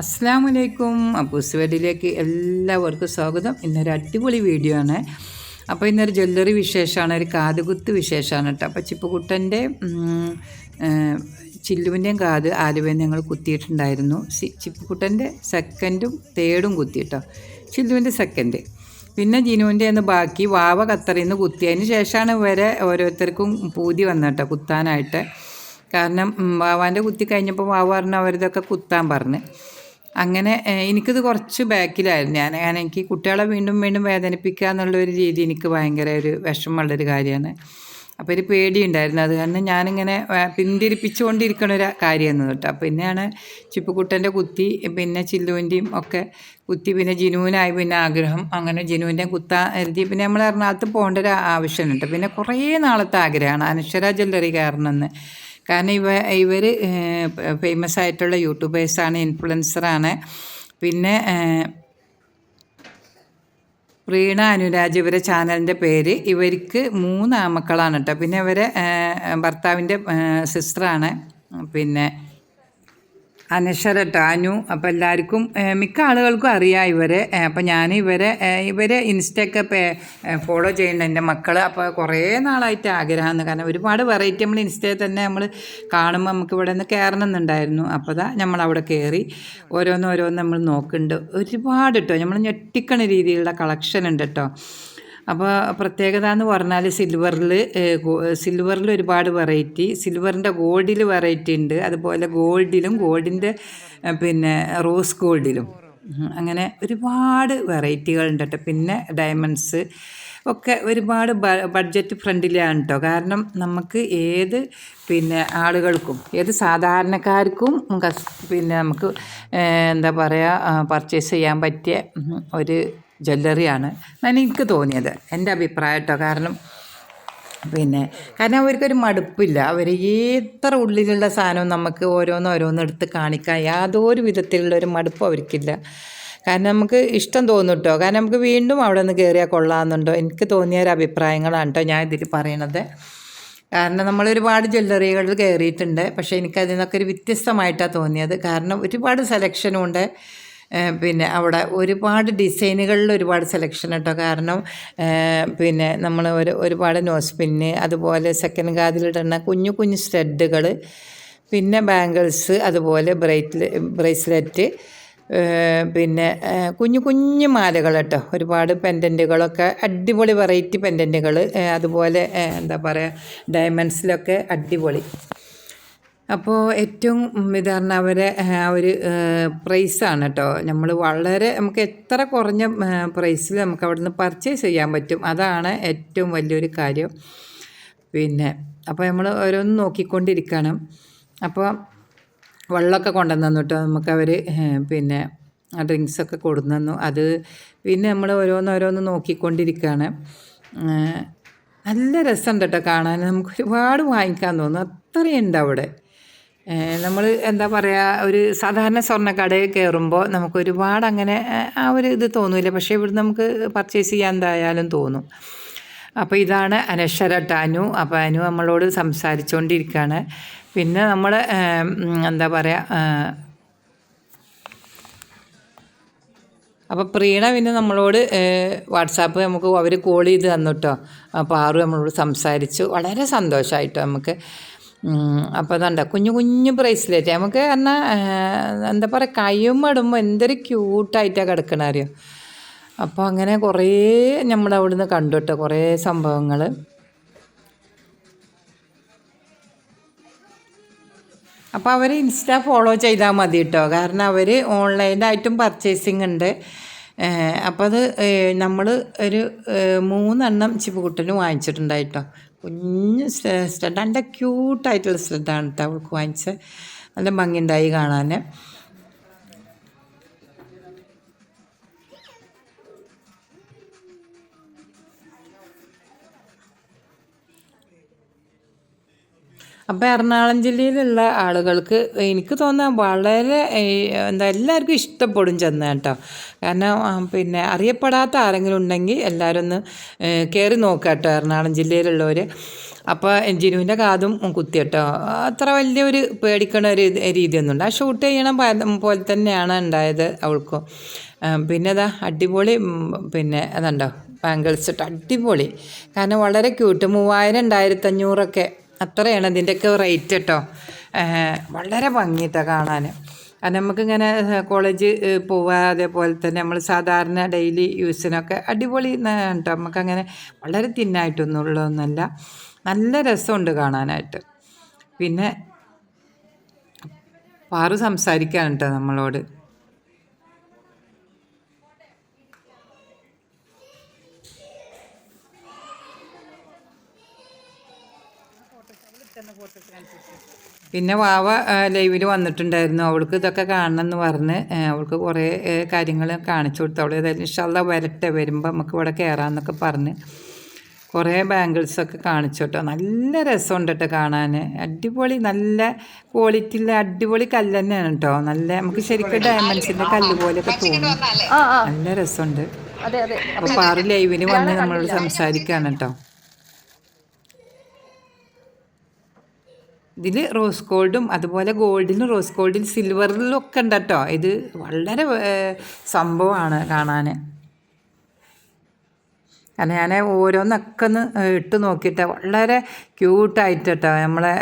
അസ്സാം വലൈക്കും അപ്പൂസ് വേഡിലേക്ക് എല്ലാവർക്കും സ്വാഗതം. ഇന്നൊരു അടിപൊളി വീഡിയോ ആണ്. അപ്പോൾ ഇന്നൊരു ജ്വല്ലറി വിശേഷമാണ് ഒരു കാതുകുത്ത് വിശേഷമാണ് കേട്ടോ. അപ്പോൾ ചിപ്പുകുട്ടന്റെ ചില്ലുവിന്റെയും കാത് ആലുവയും ഞങ്ങൾ കുത്തിയിട്ടുണ്ടായിരുന്നു ചിപ്പുകുട്ടന്റെ സെക്കൻഡും തേർഡും കുത്തി കേട്ടോ. ചില്ലുവിന്റെ സെക്കൻഡ് പിന്നെ ജിനുവിന്റെ അന്ന് ബാക്കി വാവ കത്തറിന്ന് കുത്തിയതിന് ശേഷമാണ് വരെ ഓരോരുത്തർക്കും പൂതി വന്നിട്ടോ കുത്താനായിട്ട്. കാരണം വാവാന്റെ കുത്തി കഴിഞ്ഞപ്പോൾ വാവ പറഞ്ഞു അവരിതൊക്കെ കുത്താൻ പറഞ്ഞ്. അങ്ങനെ എനിക്കത് കുറച്ച് ബാക്കിലായിരുന്നു. ഞാൻ അങ്ങനെ എനിക്ക് കുട്ടികളെ വീണ്ടും വീണ്ടും വേദനിപ്പിക്കുക എന്നുള്ള ഒരു രീതി എനിക്ക് ഭയങ്കര ഒരു വിഷമമുള്ളൊരു കാര്യമാണ്. അപ്പോൾ ഒരു പേടിയുണ്ടായിരുന്നു. അത് കാരണം ഞാനിങ്ങനെ പിന്തിരിപ്പിച്ചുകൊണ്ടിരിക്കണ ഒരു കാര്യമായിരുന്നു കേട്ടോ. പിന്നെയാണ് ചിപ്പുക്കുട്ടന്റെ കുത്തി പിന്നെ ചില്ലുവിന്റെയും ഒക്കെ കുത്തി പിന്നെ ജിനുവിനായി പിന്നെ ആഗ്രഹം. അങ്ങനെ ജിനുവിന്റെ കുത്താൻ എഴുതി പിന്നെ നമ്മൾ എറണാകുളത്ത് പോകേണ്ട ഒരു ആവശ്യമുണ്ട്. പിന്നെ കുറേ നാളത്തെ ആഗ്രഹമാണ്. അനശ്വര ജ്വല്ലറി കയറണമെന്ന്. കാരണം ഇവ ഇവർ ഫേമസ് ആയിട്ടുള്ള യൂട്യൂബേഴ്സാണ് ഇൻഫ്ലുവൻസറാണ് പിന്നെ പ്രീണ അനുരാജ് ഇവരെ ചാനലിന്റെ പേര് ഇവർക്ക് മൂന്ന് ആമക്കളാണ് കേട്ടോ പിന്നെ ഇവരെ ഭർത്താവിന്റെ സിസ്റ്ററാണ് പിന്നെ അനശ്വര ടാനു. അപ്പോൾ എല്ലാവർക്കും മിക്ക ആളുകൾക്കും അറിയാം ഇവരെ. അപ്പോൾ ഞാൻ ഇവരെ ഇവരെ ഇൻസ്റ്റയൊക്കെ ഫോളോ ചെയ്യുന്നുണ്ട് എന്റെ മക്കൾ അപ്പോൾ കുറേ നാളായിട്ട് ആഗ്രഹമാണ്. കാരണം ഒരുപാട് വെറൈറ്റി നമ്മൾ ഇൻസ്റ്റയിൽ തന്നെ നമ്മൾ കാണുമ്പോൾ നമുക്ക് ഇവിടെ നിന്ന് കയറണം എന്നുണ്ടായിരുന്നു അപ്പോൾ ദാ നമ്മൾ അവിടെ കയറി ഓരോന്ന് ഓരോന്ന് നമ്മൾ നോക്കുന്നുണ്ട്. ഒരുപാട് കേട്ടോ നമ്മൾ ഞെട്ടിക്കണ രീതിയിലുള്ള കളക്ഷൻ ഉണ്ട് കേട്ടോ അപ്പോൾ പ്രത്യേകത എന്ന് പറഞ്ഞാൽ സിൽവറിൽ സിൽവറിൽ ഒരുപാട് വെറൈറ്റി. സിൽവറിന്റെ ഗോൾഡിൽ വെറൈറ്റി ഉണ്ട് അതുപോലെ ഗോൾഡിലും ഗോൾഡിന്റെ പിന്നെ റോസ് ഗോൾഡിലും. അങ്ങനെ ഒരുപാട് വെറൈറ്റികളുണ്ട് കേട്ടോ പിന്നെ ഡയമണ്ട്സ് ഒക്കെ ഒരുപാട് ബഡ്ജറ്റ് ഫ്രണ്ടിലാണ് കേട്ടോ കാരണം നമുക്ക് ഏത് പിന്നെ ആളുകൾക്കും ഏത് സാധാരണക്കാർക്കും പിന്നെ നമുക്ക് എന്താ പറയുക പർച്ചേസ് ചെയ്യാൻ പറ്റിയ ഒരു ജ്വല്ലറിയാണ് എന്നാണ് എനിക്ക് തോന്നിയത് എന്റെ അഭിപ്രായം കേട്ടോ കാരണം പിന്നെ കാരണം അവർക്കൊരു മടുപ്പില്ല. അവർ എത്ര ഉള്ളിലുള്ള സാധനവും നമുക്ക് ഓരോന്ന് ഓരോന്ന് എടുത്ത് കാണിക്കാൻ യാതൊരു വിധത്തിലുള്ള ഒരു മടുപ്പും അവർക്കില്ല. കാരണം നമുക്ക് ഇഷ്ടം തോന്നും കേട്ടോ കാരണം നമുക്ക് വീണ്ടും അവിടെ നിന്ന് കയറിയാൽ കൊള്ളാമെന്നുണ്ടോ? എനിക്ക് തോന്നിയ ഒരു അഭിപ്രായങ്ങളാണ് കേട്ടോ ഞാൻ ഇതിൽ പറയണത്. കാരണം നമ്മൾ ഒരുപാട് ജ്വല്ലറികളിൽ കയറിയിട്ടുണ്ട് പക്ഷേ എനിക്കതിൽ നിന്നൊക്കെ ഒരു വ്യത്യസ്തമായിട്ടാണ് തോന്നിയത്. കാരണം ഒരുപാട് സെലക്ഷനും ഉണ്ട്. പിന്നെ അവിടെ ഒരുപാട് ഡിസൈനുകളിൽ ഒരുപാട് സെലക്ഷൻ കേട്ടോ. കാരണം പിന്നെ നമ്മൾ ഒരു ഒരുപാട് നോസ് പിന്ന് അതുപോലെ സെക്കൻഡ് കാതിലിടുന്ന കുഞ്ഞു കുഞ്ഞു സ്റ്റഡുകൾ പിന്നെ ബാംഗിൾസ് അതുപോലെ ബ്രൈറ്റ് ബ്രേസ്ലെറ്റ് പിന്നെ കുഞ്ഞു കുഞ്ഞു മാലകൾ കേട്ടോ. ഒരുപാട് പെൻഡന്റുകളൊക്കെ അടിപൊളി വെറൈറ്റി പെൻഡന്റുകൾ അതുപോലെ എന്താ പറയുക ഡയമണ്ട്സിലൊക്കെ അടിപൊളി. അപ്പോൾ ഏറ്റവും ഇത് പറഞ്ഞാൽ അവരെ ആ ഒരു പ്രൈസാണ് കേട്ടോ നമ്മൾ വളരെ നമുക്ക് എത്ര കുറഞ്ഞ പ്രൈസിൽ നമുക്ക് അവിടെ നിന്ന് പർച്ചേസ് ചെയ്യാൻ പറ്റും. അതാണ് ഏറ്റവും വലിയൊരു കാര്യം. പിന്നെ അപ്പോൾ നമ്മൾ ഓരോന്ന് നോക്കിക്കൊണ്ടിരിക്കണം. അപ്പോൾ വെള്ളമൊക്കെ കൊണ്ടുവന്നു കേട്ടോ നമുക്ക് അവർ പിന്നെ ഡ്രിങ്ക്സൊക്കെ കൊടുന്നു. അത് പിന്നെ നമ്മൾ ഓരോന്ന് ഓരോന്ന് നോക്കിക്കൊണ്ടിരിക്കുകയാണ് നല്ല രസമുണ്ട് കേട്ടോ കാണാൻ. നമുക്ക് ഒരുപാട് വാങ്ങിക്കാൻ തോന്നുന്നു. അത്രയുണ്ട് അവിടെ. നമ്മൾ എന്താ പറയുക ഒരു സാധാരണ സ്വർണക്കടയിൽ കയറുമ്പോൾ നമുക്ക് ഒരുപാട് അങ്ങനെ ആ ഒരു ഇത് തോന്നില്ല. പക്ഷേ ഇവിടെ നമുക്ക് പർച്ചേസ് ചെയ്യാൻ എന്തായാലും തോന്നും. അപ്പോൾ ഇതാണ് അനശ്വര ടാനു. അപ്പോൾ അനു നമ്മളോട് സംസാരിച്ചുകൊണ്ടിരിക്കുകയാണ് പിന്നെ നമ്മൾ എന്താ പറയുക അപ്പോൾ പ്രീണ പിന്നെ നമ്മളോട് വാട്സാപ്പ് നമുക്ക് അവർ കോൾ ചെയ്ത് തന്നു അപ്പോൾ ആറു നമ്മളോട് സംസാരിച്ചു. വളരെ സന്തോഷമായിട്ടോ നമുക്ക്. അപ്പോൾ അതുണ്ട് കുഞ്ഞു കുഞ്ഞു ബ്രേസ്ലെറ്റ് നമുക്ക് എന്നാൽ എന്താ പറയുക കയ്യുമ്മടുമ്പോൾ എന്തൊരു ക്യൂട്ടായിട്ടാണ് കിടക്കണ അറിയോ? അപ്പോൾ അങ്ങനെ കുറേ നമ്മൾ അവിടുന്ന് കണ്ടു കേട്ടോ കുറേ സംഭവങ്ങൾ അപ്പോൾ അവർ ഇൻസ്റ്റ ഫോളോ ചെയ്താൽ മതി കേട്ടോ കാരണം അവർ ഓൺലൈനായിട്ടും പർച്ചേസിങ് ഉണ്ട്. അപ്പോൾ അത് നമ്മൾ ഒരു മൂന്നെണ്ണം ചിപ്പുകുട്ടന് വാങ്ങിച്ചിട്ടുണ്ടായിട്ടോ കുഞ്ഞ് സ്റ്റഡ് നല്ല ക്യൂട്ടായിട്ടുള്ള സ്റ്റഡാണ് കേട്ടോ അവൾക്ക് വാങ്ങിച്ചത്. നല്ല ഭംഗിയുണ്ടായി കാണാൻ അപ്പോൾ എറണാകുളം ജില്ലയിലുള്ള ആളുകൾക്ക് എനിക്ക് തോന്നുന്നത് വളരെ എന്താ എല്ലാവർക്കും ഇഷ്ടപ്പെടും ചെന്ന് കേട്ടോ. കാരണം പിന്നെ അറിയപ്പെടാത്ത ആരെങ്കിലും ഉണ്ടെങ്കിൽ എല്ലാവരും ഒന്ന് കയറി നോക്കുക കേട്ടോ എറണാകുളം ജില്ലയിലുള്ളവർ അപ്പോൾ ജിനുവിന്റെ കാതും കുത്തി കേട്ടോ. അത്ര വലിയൊരു പേടിക്കണ ഒരു രീതിയൊന്നുമില്ല. ആ ഷൂട്ട് ചെയ്യണ പോലെ തന്നെയാണ് ഉണ്ടായത് അവൾക്കും. പിന്നെ അതാ അടിപൊളി പിന്നെ അതുണ്ടോ ബാങ്കിൾസ് ഇട്ട് അടിപൊളി. കാരണം വളരെ ക്യൂട്ട്. മൂവായിരം രണ്ടായിരത്തഞ്ഞൂറൊക്കെ അത്രയാണ് ഇതിന്റെയൊക്കെ റേറ്റ് കേട്ടോ വളരെ ഭംഗിയിട്ടാണ് കാണാൻ അത് നമുക്കിങ്ങനെ കോളേജ് പോവുക അതേപോലെ തന്നെ നമ്മൾ സാധാരണ ഡെയിലി യൂസിനൊക്കെ അടിപൊളി കേട്ടോ നമുക്കങ്ങനെ വളരെ തിന്നായിട്ടൊന്നും ഉള്ളതൊന്നുമല്ല നല്ല രസമുണ്ട് കാണാനായിട്ട്. പിന്നെ പാറു സംസാരിക്കാൻ കേട്ടോ നമ്മളോട്. പിന്നെ വാവ ലൈവിൽ വന്നിട്ടുണ്ടായിരുന്നു. അവൾക്ക് ഇതൊക്കെ കാണണം എന്ന് പറഞ്ഞ് അവൾക്ക് കുറേ കാര്യങ്ങൾ കാണിച്ചു കൊടുത്തു. അവൾ ഏതായാലും ഇഷ്ടമുള്ള വരട്ടെ വരുമ്പോൾ നമുക്ക് ഇവിടെ കയറാമെന്നൊക്കെ പറഞ്ഞ് കുറേ ബാംഗിൾസൊക്കെ കാണിച്ചു കേട്ടോ. നല്ല രസമുണ്ട് കേട്ടോ കാണാൻ അടിപൊളി നല്ല ക്വാളിറ്റി ഉള്ള അടിപൊളി കല്ല് തന്നെയാണ് കേട്ടോ. നല്ല നമുക്ക് ശരിക്കും ഡയമണ്ട്സിന്റെ കല്ല് പോലെയൊക്കെ തോന്നും. നല്ല രസമുണ്ട്. അതെ അതെ. അപ്പോൾ പാറു ലൈവിന് വന്ന് നമ്മളോട് സംസാരിക്കുകയാണ് കേട്ടോ. ഇതിൽ റോസ് ഗോൾഡും അതുപോലെ ഗോൾഡിലും റോസ് ഗോൾഡിൽ സിൽവറിലും ഒക്കെ ഉണ്ട് കേട്ടോ ഇത് വളരെ സംഭവമാണ് കാണാൻ കാരണം ഞാൻ ഓരോന്നൊക്കെ ഒന്ന് ഇട്ട് നോക്കിയിട്ട് വളരെ ക്യൂട്ടായിട്ട് കേട്ടോ നമ്മളെ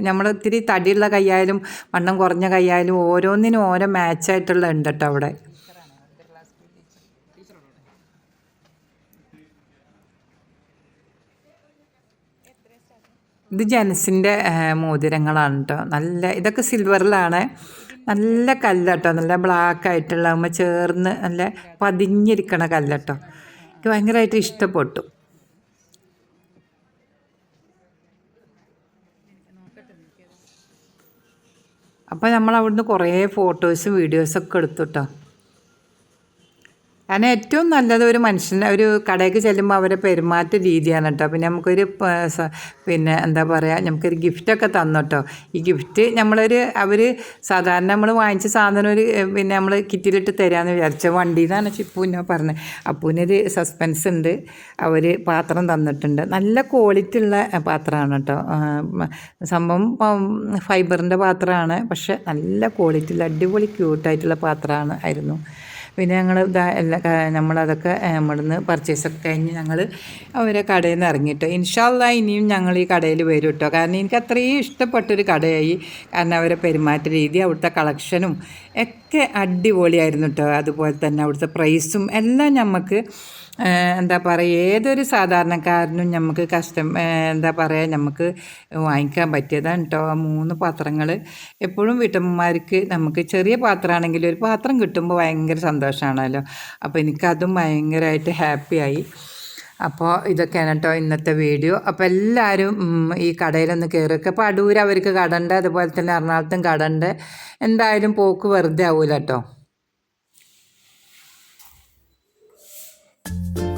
നമ്മൾ ഇത്തിരി തടിയുള്ള കൈയായാലും വണ്ണം കുറഞ്ഞ കൈയായാലും ഓരോന്നിനും ഓരോ മാച്ചായിട്ടുള്ള ഉണ്ട് കേട്ടോ അവിടെ. ഇത് ജെൻസിന്റെ മോതിരങ്ങളാണ് കേട്ടോ നല്ല ഇതൊക്കെ സിൽവറിലാണ്. നല്ല കല്ല് കേട്ടോ നല്ല ബ്ലാക്ക് ആയിട്ടുള്ള അമ്മ ചേർന്ന് നല്ല പതിഞ്ഞിരിക്കണ കല്ല് കേട്ടോ എനിക്ക് ഭയങ്കരമായിട്ട് ഇഷ്ടപ്പെട്ടു. അപ്പോൾ നമ്മൾ അവിടുന്ന് കുറേ ഫോട്ടോസും വീഡിയോസൊക്കെ എടുത്തു കേട്ടോ കാരണം ഏറ്റവും നല്ലത് ഒരു മനുഷ്യനെ ഒരു കടയ്ക്ക് ചെല്ലുമ്പോൾ അവരെ പെരുമാറ്റ രീതിയാണ് കേട്ടോ. പിന്നെ നമുക്കൊരു പിന്നെ എന്താ പറയുക നമുക്കൊരു ഗിഫ്റ്റൊക്കെ തന്നു കേട്ടോ. ഈ ഗിഫ്റ്റ് നമ്മളൊരു അവർ സാധാരണ നമ്മൾ വാങ്ങിച്ച സാധനം ഒരു പിന്നെ നമ്മൾ കിറ്റിലിട്ട് തരാമെന്ന് വിചാരിച്ച വണ്ടി എന്നാണ് ചിപ്പൂനെ പറഞ്ഞത് അപ്പൂനൊരു സസ്പെൻസ് ഉണ്ട്. അവർ പാത്രം തന്നിട്ടുണ്ട്. നല്ല ക്വാളിറ്റി ഉള്ള പാത്രമാണ് കേട്ടോ. സംഭവം ഫൈബറിന്റെ പാത്രമാണ്. പക്ഷെ നല്ല ക്വാളിറ്റി ഉള്ള അടിപൊളി ക്യൂട്ടായിട്ടുള്ള പാത്രമാണ് ആയിരുന്നു. പിന്നെ ഞങ്ങൾ എല്ലാ നമ്മളതൊക്കെ നമ്മളിന്ന് പർച്ചേസൊക്കെ കഴിഞ്ഞ് ഞങ്ങൾ അവരെ കടയിൽ നിന്ന് ഇറങ്ങിയിട്ട് ഇൻഷാല്ല ഇനിയും ഞങ്ങൾ ഈ കടയിൽ വരും കേട്ടോ കാരണം എനിക്ക് അത്രയും ഇഷ്ടപ്പെട്ടൊരു കടയായി. കാരണം അവരെ പെരുമാറ്റ രീതി അവിടുത്തെ കളക്ഷനും ഒക്കെ അടിപൊളിയായിരുന്നു കേട്ടോ അതുപോലെ തന്നെ അവിടുത്തെ പ്രൈസും എല്ലാം നമുക്ക് എന്താ പറയുക ഏതൊരു സാധാരണക്കാരനും നമുക്ക് കസ്റ്റം എന്താ പറയുക നമുക്ക് വാങ്ങിക്കാൻ പറ്റിയതാണ് കേട്ടോ ആ മൂന്ന് പാത്രങ്ങൾ എപ്പോഴും വീട്ടമ്മമാർക്ക് നമുക്ക് ചെറിയ പാത്രമാണെങ്കിലും ഒരു പാത്രം കിട്ടുമ്പോൾ ഭയങ്കര സന്തോഷമാണല്ലോ. അപ്പോൾ എനിക്കതും ഭയങ്കരമായിട്ട് ഹാപ്പിയായി. അപ്പോൾ ഇതൊക്കെയാണ് കേട്ടോ ഇന്നത്തെ വീഡിയോ. അപ്പോൾ എല്ലാവരും ഈ കടയിലൊന്ന് കയറിയൊക്കെ അപ്പോൾ അടൂർ അവർക്ക് കടണ്ട് അതുപോലെ തന്നെ എറണാകുളത്തും കടണ്ട്. എന്തായാലും പോക്ക് വെറുതെ ആവില്ല കേട്ടോ you